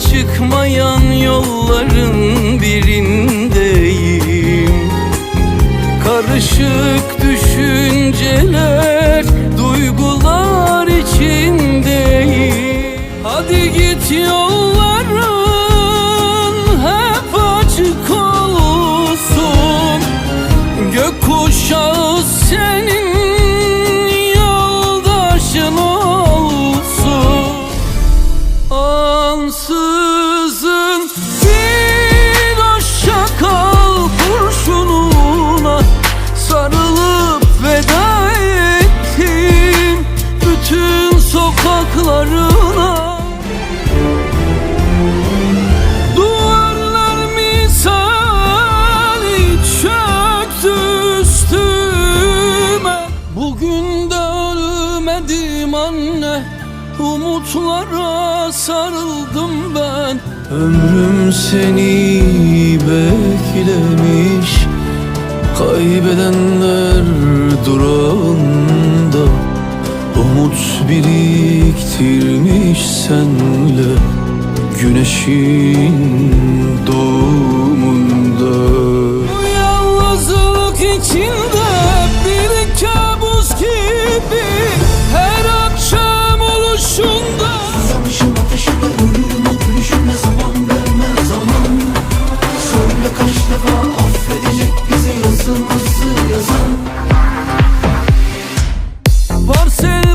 Çıkmayan yolların birindeyim. Karışık düşünceler, duygular içindeyim. Hadi git yolların Umutlara sarıldım ben. Ömrüm seni beklemiş. Kaybedenler durağında. Umut biriktirmiş senle. Güneşin Parsel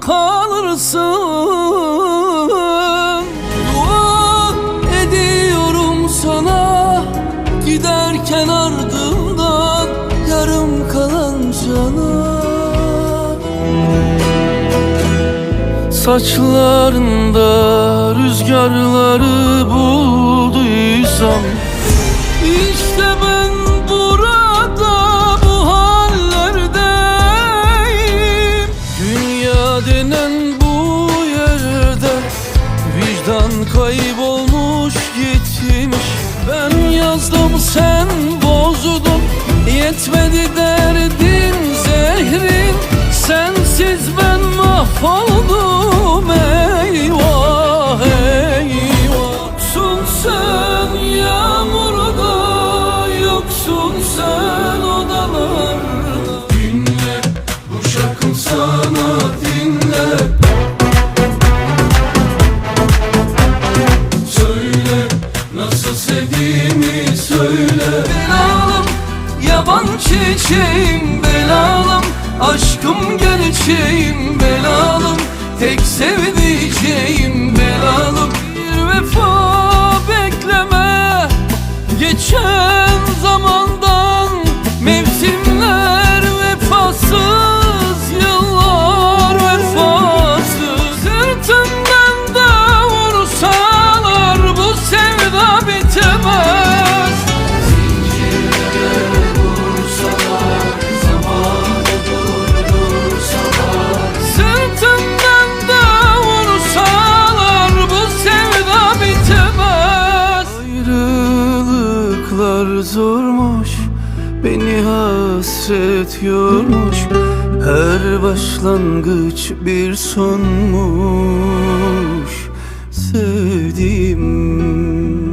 kalırsın. Dua ediyorum sana Giderken ardından yarım kalan cana. Saçlarında rüzgarları bulduysam Sen odalarda Dinle bu şarkım sana dinle. Söyle nasıl sevdiğimi söyle. Belalım yaban çiçeğim belalım. Aşkım gerçeğim belalım. Tek sevdiceğim belalım. Bir vefa bekleme Geçen Zormuş Beni hasret yormuş. Her başlangıç bir sonmuş. Sevdiğim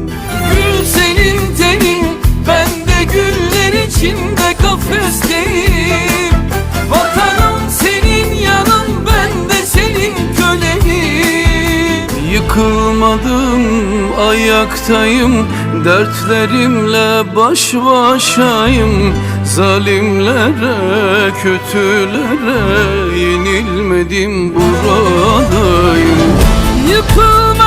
Gül senin tenin Ben de güller içinde kafesteyim Vatanım senin yanın Ben de senin kölenim Yıkılmış ayaktayım Dertlerimle baş başayım Zalimlere, kötülere Yenilmedim buradayım. Yıkım